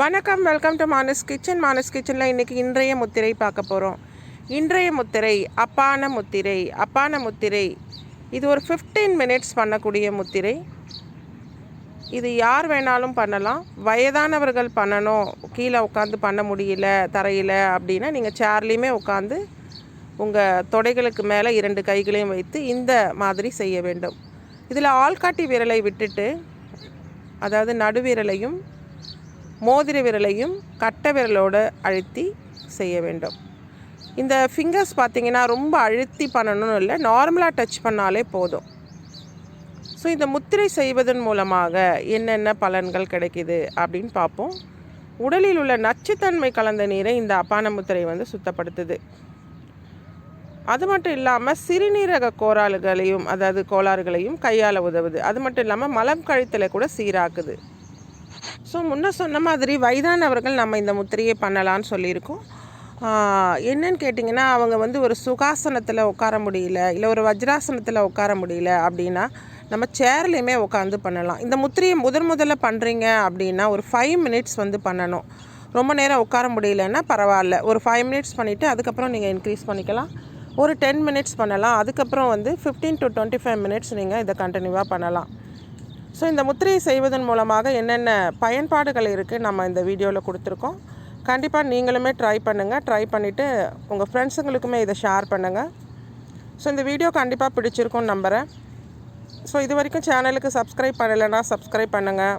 வணக்கம் welcome to Manas kitchen Manas கிச்சனில் இன்றைக்கி இன்றைய முத்திரை பார்க்க போகிறோம் இன்றைய முத்திரை அப்பான முத்திரை அப்பான முத்திரை. இது ஒரு 15 மினிட்ஸ் பண்ணக்கூடிய முத்திரை. இது யார் வேணாலும் பண்ணலாம். வயதானவர்கள் பண்ணணும். கீழே உட்காந்து பண்ண முடியல தரையில் அப்படின்னா நீங்கள் சேர்லேயுமே உட்காந்து உங்கள் தொடைகளுக்கு மேலே இரண்டு கைகளையும் வைத்து இந்த மாதிரி செய்ய வேண்டும். இதில் ஆள்காட்டி விரலை விட்டுட்டு அதாவது நடுவிரலையும் மோதிர விரலையும் கட்டை விரலோடு அழுத்தி செய்ய வேண்டும். இந்த ஃபிங்கர்ஸ் பார்த்தீங்கன்னா ரொம்ப அழுத்தி பண்ணணும்னு இல்லை நார்மலாக டச் பண்ணாலே போதும். ஸோ இந்த முத்திரை செய்வதன் மூலமாக என்னென்ன பலன்கள் கிடைக்குது அப்படின்னு பார்ப்போம். உடலில் உள்ள நச்சுத்தன்மை கலந்த நீரை இந்த அப்பான முத்திரை வந்து சுத்தப்படுத்துது. அது மட்டும் இல்லாமல் சிறுநீரக கோளாறுகளையும் அதாவது கோளாறுகளையும் கையாள உதவுது. அது மட்டும் இல்லாமல் மலம் கழித்தலை கூட சீராக்குது. ஸோ முன்ன சொன்ன மாதிரி வயதானவர்கள் நம்ம இந்த முத்திரையை பண்ணலான்னு சொல்லியிருக்கோம். என்னன்னு கேட்டிங்கன்னா அவங்க வந்து ஒரு சுகாசனத்தில் உட்கார முடியல இல்லை ஒரு வஜ்ராசனத்தில் உட்கார முடியல அப்படின்னா நம்ம சேர்லேயுமே உட்காந்து பண்ணலாம். இந்த முத்திரையை முதன் முதல்ல பண்ணுறீங்க அப்படின்னா ஒரு ஃபைவ் மினிட்ஸ் வந்து பண்ணணும். ரொம்ப நேரம் உட்கார முடியலன்னா பரவாயில்ல. ஒரு ஃபைவ் மினிட்ஸ் பண்ணிவிட்டு அதுக்கப்புறம் நீங்கள் இன்க்ரீஸ் பண்ணிக்கலாம். ஒரு டென் மினிட்ஸ் பண்ணலாம். அதுக்கப்புறம் வந்து fifteen to twenty five minutes நீங்கள் இதை கண்டினியூவாக பண்ணலாம். ஸோ இந்த முத்திரையை செய்வதன் மூலமாக என்னென்ன பயன்பாடுகள் இருக்குது நம்ம இந்த வீடியோவில் கொடுத்துருக்கோம். கண்டிப்பாக நீங்களுமே ட்ரை பண்ணுங்கள் ட்ரை பண்ணிவிட்டு உங்கள் ஃப்ரெண்ட்ஸுங்களுக்குமே இதை ஷேர் பண்ணுங்கள் ஸோ இந்த வீடியோ கண்டிப்பாக பிடிச்சிருக்கும்னு நம்புகிறேன் ஸோ இது வரைக்கும் சேனலுக்கு சப்ஸ்கிரைப் பண்ணலைன்னா சப்ஸ்கிரைப் பண்ணுங்கள்